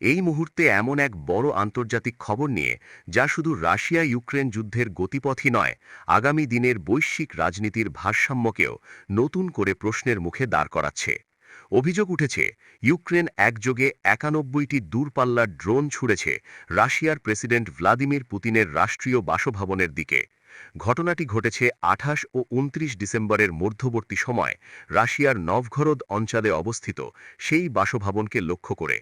এই মুহূর্তে এমন এক বড় আন্তর্জাতিক খবর নিয়ে, যা শুধু রাশিয়া ইউক্রেন যুদ্ধের গতিপথই নয়, আগামী দিনের বৈশ্বিক রাজনীতির ভারসাম্যকেও নতুন করে প্রশ্নের মুখে দাঁড় করাচ্ছে। অভিযোগ উঠেছে, ইউক্রেন একযোগে একানব্বইটি দূরপাল্লার ড্রোন ছুড়েছে রাশিয়ার প্রেসিডেন্ট ভ্লাদিমির পুতিনের রাষ্ট্রীয় বাসভবনের দিকে। ঘটনাটি ঘটেছে আঠাশ ও উনত্রিশ ডিসেম্বরের মধ্যবর্তী সময় রাশিয়ার নভঘরদ অঞ্চলে অবস্থিত সেই বাসভবনকে লক্ষ্য করে।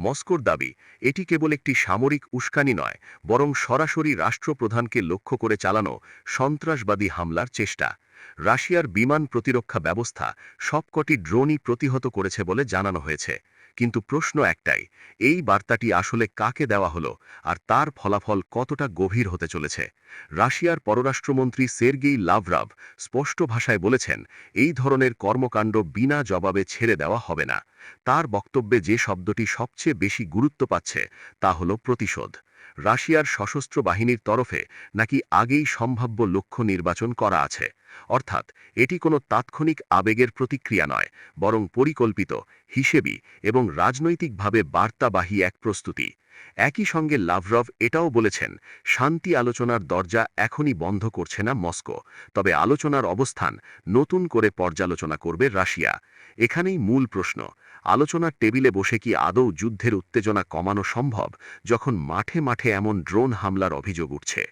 মস্কোর দাবি, এটি কেবল একটি সামরিক উস্কানি নয়, বরং সরাসরি রাষ্ট্রপ্রধানকে লক্ষ্য করে চালানো সন্ত্রাসবাদী হামলার চেষ্টা। রাশিয়ার বিমান প্রতিরক্ষা ব্যবস্থা সবকটি ড্রোনই প্রতিহত করেছে বলে জানানো হয়েছে। কিন্তু প্রশ্ন একটাই, এই বার্তাটি আসলে কাকে দেওয়া হলো আর তার ফলাফল কতটা গভীর হতে চলেছে? রাশিয়ার পররাষ্ট্রমন্ত্রী সের্গেই লাভরাভ স্পষ্ট ভাষায় বলেছেন, এই ধরনের কর্মকাণ্ড বিনা জবাবে ছেড়ে দেওয়া হবে না। তার বক্তব্যে যে শব্দটি সবচেয়ে বেশি গুরুত্ব পাচ্ছে তা হল প্রতিশোধ। রাশিয়ার সশস্ত্র বাহিনীর তরফে নাকি আগেই সম্ভাব্য লক্ষ্য নির্বাচন করা আছে। অর্থাৎ এটি কোনো তাৎক্ষণিক আবেগের প্রতিক্রিয়া নয়, বরং পরিকল্পিত, হিসেবি এবং রাজনৈতিকভাবে বার্তাবাহী এক প্রস্তুতি। একই সঙ্গে লাভরভ এটাও বলেছেন, শান্তি আলোচনার দরজা এখনই বন্ধ করছে না মস্কো, তবে আলোচনার অবস্থান নতুন করে পর্যালোচনা করবে রাশিয়া। এখানেই মূল প্রশ্ন আলোচনার টেবিলে বসে কি আদৌ যুদ্ধের উত্তেজনা কমানো সম্ভব যখন মাঠে মাঠে এমন ড্রোন হামলার অভিযোগ উঠছে?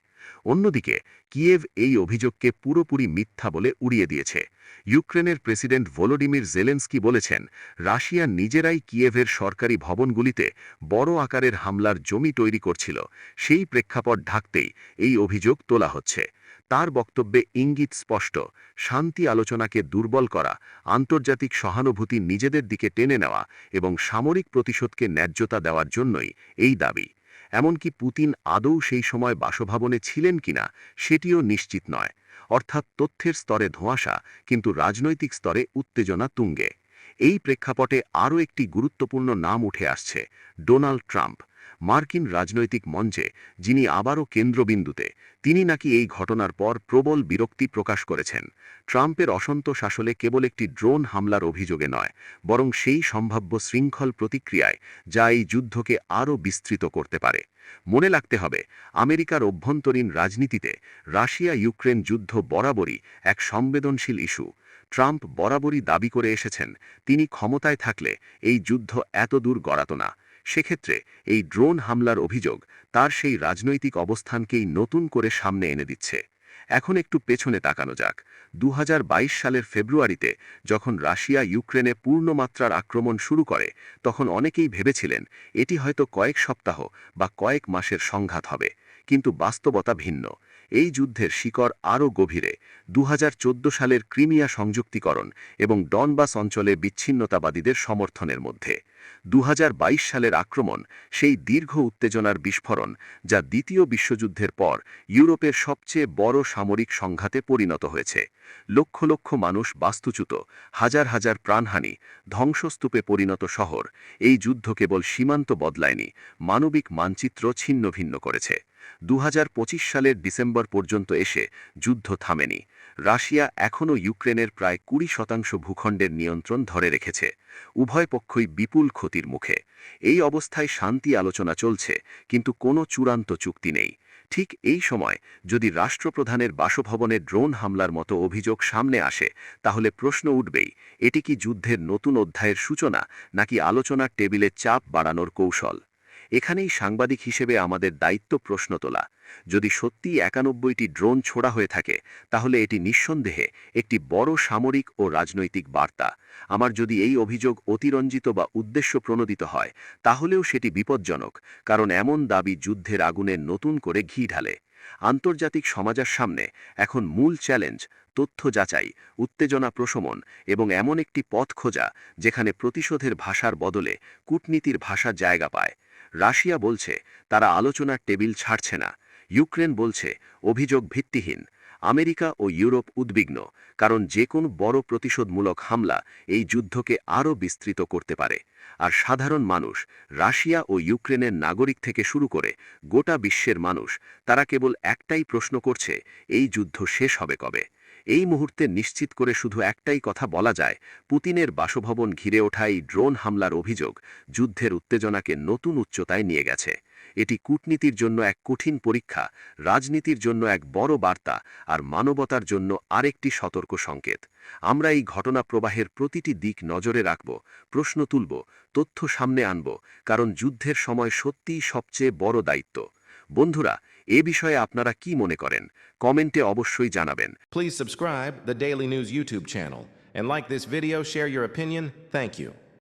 অন্যদিকে, কিয়েভ এই অভিযোগকে পুরোপুরি মিথ্যা বলে উড়িয়ে দিয়েছে। ইউক্রেনের প্রেসিডেন্ট ভলোডিমির জেলেন্সকি বলেছেন, রাশিয়া নিজেরাই কিয়েভের সরকারি ভবনগুলিতে বড় আকারের হামলার জমি তৈরি করছিল। সেই প্রেক্ষাপট ঢাকতেই এই অভিযোগ তোলা হচ্ছে। তার বক্তব্যে ইঙ্গিত স্পষ্ট, শান্তি আলোচনাকে দুর্বল করা, আন্তর্জাতিক সহানুভূতি নিজেদের দিকে টেনে নেওয়া এবং সামরিক প্রতিশোধকে ন্যায্যতা দেওয়ার জন্যই এই দাবি। এমনকি পুতিন আদৌ সেই সময় বাসভবনে ছিলেন কিনা সেটিও নিশ্চিত নয়। অর্থাৎ তথ্যের স্তরে ধোঁয়াশা, কিন্তু রাজনৈতিক স্তরে উত্তেজনা তুঙ্গে। এই প্রেক্ষাপটে আরও একটি গুরুত্বপূর্ণ নাম উঠে আসছে, ডোনাল্ড ট্রাম্প। মার্কিন রাজনৈতিক মঞ্চে, যিনি আবারও কেন্দ্রবিন্দুতে, তিনি নাকি এই ঘটনার পর প্রবল বিরক্তি প্রকাশ করেছেন। ট্রাম্পের অসন্তোষ আসলে কেবল একটি ড্রোন হামলার অভিযোগে নয়, বরং সেই সম্ভাব্য শৃঙ্খল প্রতিক্রিয়ায় যা এই যুদ্ধকে আরও বিস্তৃত করতে পারে। মনে রাখতে হবে, আমেরিকার অভ্যন্তরীণ রাজনীতিতে রাশিয়া ইউক্রেন যুদ্ধ বরাবরই এক সংবেদনশীল ইস্যু। ট্রাম্প বরাবরই দাবি করে এসেছেন, তিনি ক্ষমতায় থাকলে এই যুদ্ধ এত দূর গড়াত না। সেক্ষেত্রে এই ড্রোন হামলার অভিযোগ তার সেই রাজনৈতিক অবস্থানকেই নতুন করে সামনে এনে দিচ্ছে। এখন একটু পেছনে তাকানো যাক। দু হাজার বাইশ সালের ফেব্রুয়ারিতে যখন রাশিয়া ইউক্রেনে পূর্ণমাত্রার আক্রমণ শুরু করে, তখন অনেকেই ভেবেছিলেন এটি হয়তো কয়েক সপ্তাহ বা কয়েক মাসের সংঘাত হবে, কিন্তু বাস্তবতা ভিন্ন। এই যুদ্ধের শিকড় আরও গভীরে। দু হাজার চোদ্দ সালের ক্রিমিয়া সংযুক্তিকরণ এবং ডনবাস অঞ্চলে বিচ্ছিন্নতাবাদীদের সমর্থনের মধ্যে। দু হাজার বাইশ সালের আক্রমণ সেই দীর্ঘ উত্তেজনার বিস্ফোরণ যা দ্বিতীয় বিশ্বযুদ্ধের পর ইউরোপের সবচেয়ে বড় সামরিক সংঘাতে পরিণত হয়েছে। লক্ষ লক্ষ মানুষ বাস্তুচ্যুত, হাজার হাজার প্রাণহানি, ধ্বংসস্তূপে পরিণত শহর, এই যুদ্ধ কেবল সীমান্ত বদলায়নি, মানবিক মানচিত্র ছিন্ন ভিন্ন করেছে। দুহাজার পঁচিশ সালের ডিসেম্বর পর্যন্ত এসে যুদ্ধ থামেনি। রাশিয়া এখনও ইউক্রেনের প্রায় কুড়ি শতাংশ ভূখণ্ডের নিয়ন্ত্রণ ধরে রেখেছে। উভয় পক্ষই বিপুল ক্ষতির মুখে। এই অবস্থায় শান্তি আলোচনা চলছে, কিন্তু কোনো চূড়ান্ত চুক্তি নেই। ঠিক এই সময় যদি রাষ্ট্রপ্রধানের বাসভবনে ড্রোন হামলার মতো অভিযোগ সামনে আসে, তাহলে প্রশ্ন উঠবেই, এটি কি যুদ্ধের নতুন অধ্যায়ের সূচনা, নাকি আলোচনার টেবিলে চাপ বাড়ানোর কৌশল? এখানেই সাংবাদিক হিসেবে আমাদের দায়িত্ব প্রশ্ন তোলা। যদি সত্যি একানব্বইটি ড্রোন ছোড়া হয়ে থাকে, তাহলে এটি নিঃসন্দেহে একটি বড় সামরিক ও রাজনৈতিক বার্তা। আমার যদি এই অভিযোগ অতিরঞ্জিত বা উদ্দেশ্য প্রণোদিত হয়, তাহলেও সেটি বিপজ্জনক, কারণ এমন দাবি যুদ্ধের আগুনে নতুন করে ঘি ঢালে। আন্তর্জাতিক সমাজের সামনে এখন মূল চ্যালেঞ্জ তথ্য যাচাই, উত্তেজনা প্রশমন এবং এমন একটি পথ খোঁজা, যেখানে প্রতিশোধের ভাষার বদলে কূটনীতির ভাষা জায়গা পায়। রাশিয়া বলছে, তারা আলোচনার টেবিল ছাড়ছে না। ইউক্রেন বলছে, অভিযোগ ভিত্তিহীন। আমেরিকা ও ইউরোপ উদ্বিগ্ন, কারণ যে কোনো বড় প্রতিশোধমূলক হামলা এই যুদ্ধকে আরও বিস্তৃত করতে পারে। আর সাধারণ মানুষ, রাশিয়া ও ইউক্রেনের নাগরিক থেকে শুরু করে গোটা বিশ্বের মানুষ, তারা কেবল একটাই প্রশ্ন করছে, এই যুদ্ধ শেষ হবে কবে? এই মুহূর্তে নিশ্চিত করে শুধু একটাই কথা বলা যায়, পুতিনের বাসভবন ঘিরে ওঠা এই ড্রোন হামলার অভিযোগ, যুদ্ধের উত্তেজনাকে নতুন উচ্চতায় নিয়ে গেছে। এটি কূটনীতির জন্য এক কঠিন পরীক্ষা, রাজনীতির জন্য এক বড় বার্তা আর মানবতার জন্য আরেকটি সতর্ক সংকেত। আমরা এই ঘটনা প্রবাহের প্রতিটি দিক নজরে রাখব, প্রশ্ন তুলব, তথ্য সামনে আনব, কারণ যুদ্ধের সময় সত্যিই সবচেয়ে বড় দায়িত্ব। বন্ধুরা এ বিষয়ে আপনারা কি মনে করেন কমেন্টে অবশ্যই জানাবেন Please subscribe the Daily News YouTube channel and like this video, share your opinion. Thank you.